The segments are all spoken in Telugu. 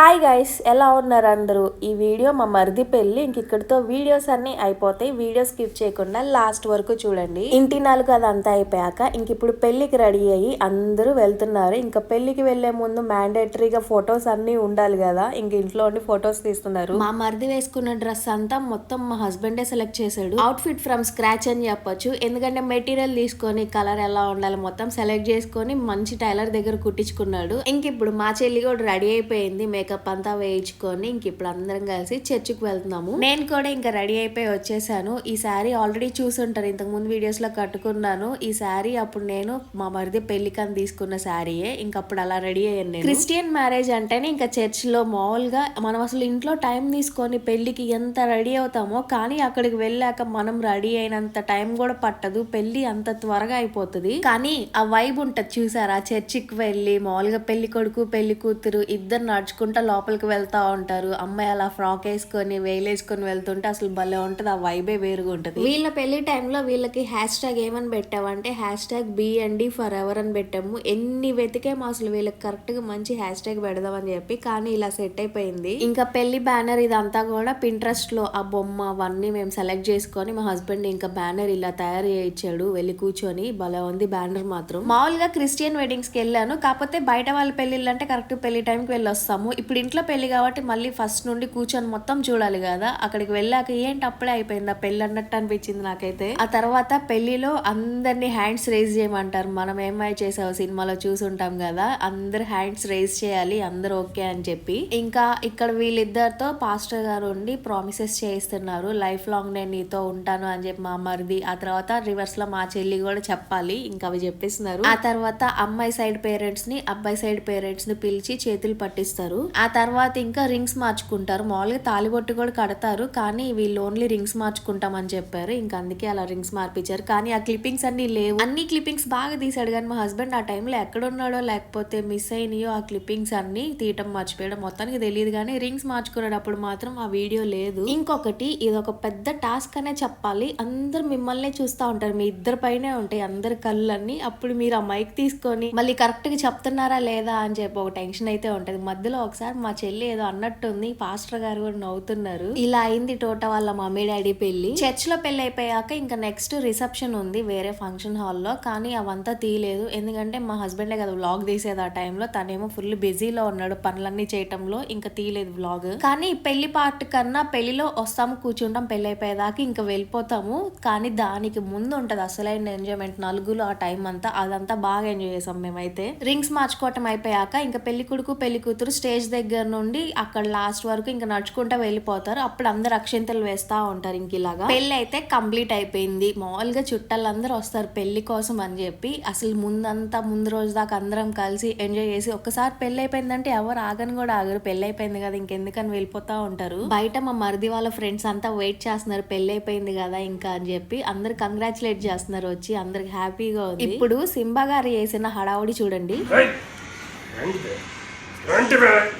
హాయ్ గైస్ ఎలా ఉన్నారు అందరూ? ఈ వీడియో మా మరిది పెళ్ళి ఇంక ఇక్కడితో వీడియోస్ అన్ని అయిపోతాయి. వీడియో స్కిప్ చేయకుండా లాస్ట్ వరకు చూడండి. ఇంటి నాలుగు అదంతా అయిపోయాక ఇంక ఇప్పుడు పెళ్ళికి రెడీ అయ్యి అందరూ వెళ్తున్నారు. ఇంకా పెళ్ళికి వెళ్ళే ముందు మ్యాండేటరీగా ఫొటోస్ అన్ని ఉండాలి కదా. ఇంక ఇంట్లో ఉండి ఫొటోస్ తీస్తున్నారు. మా మరిది వేసుకున్న డ్రెస్ అంతా మొత్తం మా హస్బెండే సెలెక్ట్ చేశాడు. అవుట్ ఫిట్ ఫ్రమ్ స్క్రాచ్ అని చెప్పొచ్చు. ఎందుకంటే మెటీరియల్ తీసుకొని కలర్ ఎలా ఉండాలి మొత్తం సెలెక్ట్ చేసుకొని మంచి టైలర్ దగ్గర కుట్టించుకున్నాడు. ఇంక ఇప్పుడు మా చెల్లి కూడా రెడీ అయిపోయింది. మేకప్ అంతా వేయించుకొని ఇంక ఇప్పుడు అందరం కలిసి చర్చికి వెళ్తున్నాము. నేను కూడా ఇంకా రెడీ అయిపోయి వచ్చేసాను. ఈ శారీ ఆల్రెడీ చూసుంటారు. ఇంతకు ముందు వీడియోస్లో కట్టుకున్నాను. ఈ శారీ అప్పుడు నేను మా మరిది పెళ్ళికని తీసుకున్న శారీయే ఇంక అప్పుడు అలా రెడీ అయ్యాను నేను. క్రిస్టియన్ మ్యారేజ్ అంటేనే ఇంకా చర్చ్లో మామూలుగా మనం అసలు ఇంట్లో టైం తీసుకొని పెళ్ళికి ఎంత రెడీ అవుతామో కానీ అక్కడికి వెళ్ళాక మనం రెడీ అయినంత టైం కూడా పట్టదు. పెళ్ళి అంత త్వరగా అయిపోతుంది. కానీ ఆ వైబ్ ఉంటది చూసారా? చర్చికి వెళ్ళి మామూలుగా పెళ్ళి కొడుకు పెళ్ళి కూతురు ఇద్దరు నడుచుకుంటా లోపలికి వెళ్తా ఉంటారు. అమ్మాయి అలా ఫ్రాక్ వేసుకొని వేలేసుకొని వెళ్తుంటే అసలు భలే ఉంటది. ఆ వైబే వేరుగా ఉంటది. వీళ్ళ పెళ్ళి టైంలో వీళ్ళకి హ్యాష్ ట్యాగ్ ఏమని పెట్టామంటే hash tag B and D forever అని పెట్టాము. ఎన్ని వెతికేమో అసలు వీళ్ళకి కరెక్ట్గా మంచి హ్యాష్ ట్యాగ్ పెడదామని చెప్పి కానీ ఇలా సెట్ అయిపోయింది. ఇంకా పెళ్ళి బ్యానర్ ఇదంతా కూడా పింట్రెస్ట్లో ఆ బొమ్మ అవన్నీ మేము సెలెక్ట్ చేసుకొని మా హస్బెండ్ ఇంకా బ్యానర్ ఇలా తయారు చేయించాడు. వెళ్ళి కూర్చొని భలే ఉంది బ్యానర్ మాత్రం. మామూలుగా క్రిస్టియన్ వెడ్డింగ్స్కి వెళ్ళాను. కాకపోతే బయట వాళ్ళ పెళ్ళిళ్ళు అంటే కరెక్ట్ పెళ్ళి టైంకి వెళ్ళి వస్తాము ఇప్పుడు ఇంట్లో పెళ్ళి కాబట్టి మళ్ళీ ఫస్ట్ నుండి కూర్చొని మొత్తం చూడాలి కదా. అక్కడికి వెళ్ళాక ఏంటి అప్పుడే అయిపోయింది? ఆ అన్నట్టు అనిపించింది నాకైతే. ఆ తర్వాత పెళ్ళిలో అందరినీ హ్యాండ్స్ రేజ్ చేయమంటారు. మనం ఏమై చేసావు? సినిమాలో చూసుంటాం కదా. అందరు హ్యాండ్స్ రేజ్ చేయాలి. అందరు ఓకే అని చెప్పి. ఇంకా ఇక్కడ వీళ్ళిద్దరితో పాస్టర్ గారు ఉండి ప్రామిసెస్ చేయిస్తున్నారు. లైఫ్ లాంగ్ నేను నీతో ఉంటాను అని చెప్పి మా మరిది ఆ తర్వాత రివర్స్లో మా చెల్లి కూడా చెప్పాలి. ఇంకా అవి చెప్పిస్తున్నారు. ఆ తర్వాత అమ్మాయి సైడ్ పేరెంట్స్ని అబ్బాయి సైడ్ పేరెంట్స్ని పిలిచి చేతులు పట్టిస్తారు. ఆ తర్వాత ఇంకా రింగ్స్ మార్చుకుంటారు. మామూలుగా తాలిబొట్టు కూడా కడతారు. కానీ వీళ్ళు ఓన్లీ రింగ్స్ మార్చుకుంటామని చెప్పారు. ఇంకా అందుకే అలా రింగ్స్ మార్పించారు కానీ ఆ క్లిప్పింగ్స్ అన్ని లేవు. అన్ని క్లిప్పింగ్స్ బాగా తీసాడు కానీ మా హస్బెండ్ ఆ టైంలో ఎక్కడున్నాడో లేకపోతే మిస్ అయినాయో ఆ క్లిప్పింగ్స్ అన్ని తీయటం మర్చిపోయడం. మొత్తానికి తెలియదు కానీ రింగ్స్ మార్చుకునేటప్పుడు మాత్రం ఆ వీడియో లేదు. ఇంకొకటి ఇది ఒక పెద్ద టాస్క్ అనే చెప్పాలి. అందరు మిమ్మల్ని చూస్తూ ఉంటారు. మీ ఇద్దరు పైనే ఉంటాయి అందరి కళ్ళన్నీ. అప్పుడు మీరు ఆ మైక్ తీసుకొని మళ్ళీ కరెక్ట్గా చెప్తున్నారా లేదా అని చెప్పి ఒక టెన్షన్ అయితే ఉంటుంది. మధ్యలో ఒకసారి సార్ మా చెల్లి ఏదో అన్నట్టుంది పాస్టర్ గారు కూడా నవ్వుతున్నారు. ఇలా అయింది టోట వాళ్ళ మమ్మీ డాడీ పెళ్ళి చర్చ్లో పెళ్ళి అయిపోయాక ఇంకా నెక్స్ట్ రిసెప్షన్ ఉంది వేరే ఫంక్షన్ హాల్లో కానీ అవంతా తీయలేదు. ఎందుకంటే మా హస్బెండే కదా వ్లాగ్ తీసేది ఆ టైంలో తనేమో ఫుల్ బిజీలో ఉన్నాడు పనులన్నీ చేయటంలో ఇంకా తీయలేదు వ్లాగ్ కానీ పెళ్ళి పార్ట్ కన్నా పెళ్ళిలో వస్తాము కూర్చుంటాం పెళ్ళి అయిపోయేదాకా ఇంకా వెళ్ళిపోతాము. కానీ దానికి ముందు ఉంటది అసలైన ఎంజాయ్మెంట్ నలుగురు ఆ టైం అంతా. అదంతా బాగా ఎంజాయ్ చేసాం మేమైతే. రింగ్స్ మార్చుకోవటం అయిపోయాక ఇంకా పెళ్ళి కొడుకు పెళ్ళి కూతురు స్టేజ్ దగ్గర నుండి అక్కడ లాస్ట్ వరకు ఇంకా నడుచుకుంటా వెళ్ళిపోతారు. అప్పుడు అందరు అక్షింతలు వేస్తా ఉంటారు ఇంక ఇలాగా. పెళ్ళి అయితే కంప్లీట్ అయిపోయింది. మామూలుగా చుట్టాలందరూ వస్తారు పెళ్ళి కోసం అని చెప్పి. అసలు ముందంతా ముందు రోజు దాకా అందరం కలిసి ఎంజాయ్ చేసి ఒక్కసారి పెళ్ళి అయిపోయిందంటే ఎవరు ఆగని కూడా ఆగరు. పెళ్ళి అయిపోయింది కదా ఇంకెందుకని వెళ్ళిపోతా ఉంటారు. బయట మా మరిది వాళ్ళ ఫ్రెండ్స్ అంతా వెయిట్ చేస్తున్నారు. పెళ్ళి అయిపోయింది కదా ఇంకా అని చెప్పి అందరు కంగ్రాచులేట్ చేస్తున్నారు వచ్చి. అందరికి హ్యాపీగా ఉంది. ఇప్పుడు సింబా గారు చేసిన హడావుడి చూడండి.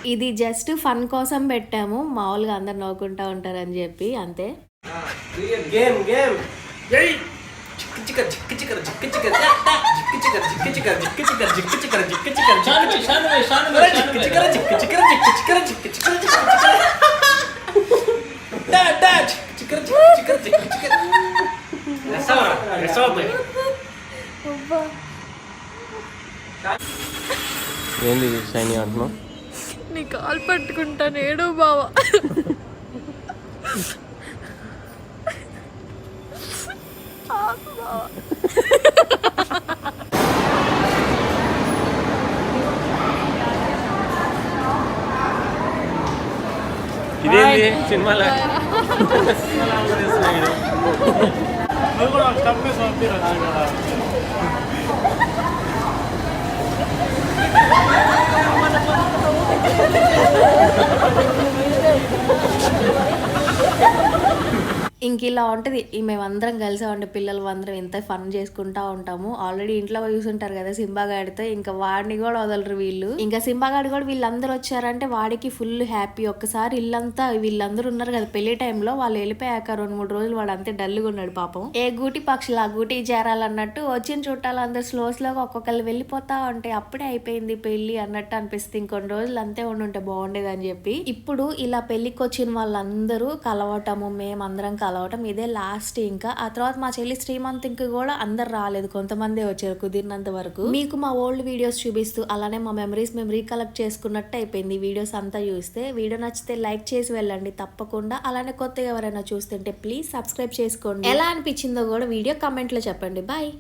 ఇది జస్ట్ ఫన్ కోసం పెట్టాము మామూలుగా అందరు నవ్వుకుంటా ఉంటారని చెప్పి అంతే చిక్కర్ ఏంది షైని ఆత్మ? నీ కాల్ పట్టుకుంటా నేడు బావా. ఇదేంది Yeah. ఇంక ఇలా ఉంటుంది. ఈ మేమందరం కలిసి ఉండే పిల్లలు అందరం ఎంత ఫన్ చేసుకుంటా ఉంటాము. ఆల్రెడీ ఇంట్లో చూసుంటారు కదా సింబాగాడితో ఇంకా వాడిని కూడా వదలరు వీళ్ళు. ఇంకా సింబాగాడు కూడా వీళ్ళందరూ వచ్చారంటే వాడికి ఫుల్ హ్యాపీ ఒక్కసారి ఇల్లంతా వీళ్ళందరూ ఉన్నారు కదా పెళ్ళి టైంలో వాళ్ళు వెళ్ళిపోయాక రెండు మూడు రోజులు వాడు అంతే డల్గా ఉన్నాడు పాపం. ఏ గూటి పక్షులు ఆ గూటి చేరాలన్నట్టు వచ్చిన చుట్టాలు అందరు స్లో స్లోగా ఒక్కొక్కరు వెళ్ళిపోతా ఉంటే అప్పుడే అయిపోయింది పెళ్ళి అన్నట్టు అనిపిస్తుంది. ఇంకొన్ని రోజులు అంతే ఉండుంటే బాగుండేది అని చెప్పి. ఇప్పుడు ఇలా పెళ్ళికి వచ్చిన వాళ్ళందరూ కలవటము మేమందరం కలవటం ఇదే లాస్ట్ ఇంకా. ఆ తర్వాత మా చెల్లి శ్రీమంతింకి కూడా అందరు రాలేదు. కొంతమందే వచ్చారు కుదిరినంత వరకు. మీకు మా ఓల్డ్ వీడియోస్ చూపిస్తూ అలానే మా మెమరీస్ మేము రీకలెక్ట్ చేసుకున్నట్టు అయిపోయింది. వీడియోస్ అంతా చూస్తే వీడియో నచ్చితే లైక్ చేసి వెళ్ళండి. తప్పకుండా. అలానే కొత్తగా ఎవరైనా చూస్తుంటే ప్లీజ్ సబ్స్క్రైబ్ చేసుకోండి. ఎలా అనిపించిందో కూడా వీడియో కమెంట్లో చెప్పండి. బాయ్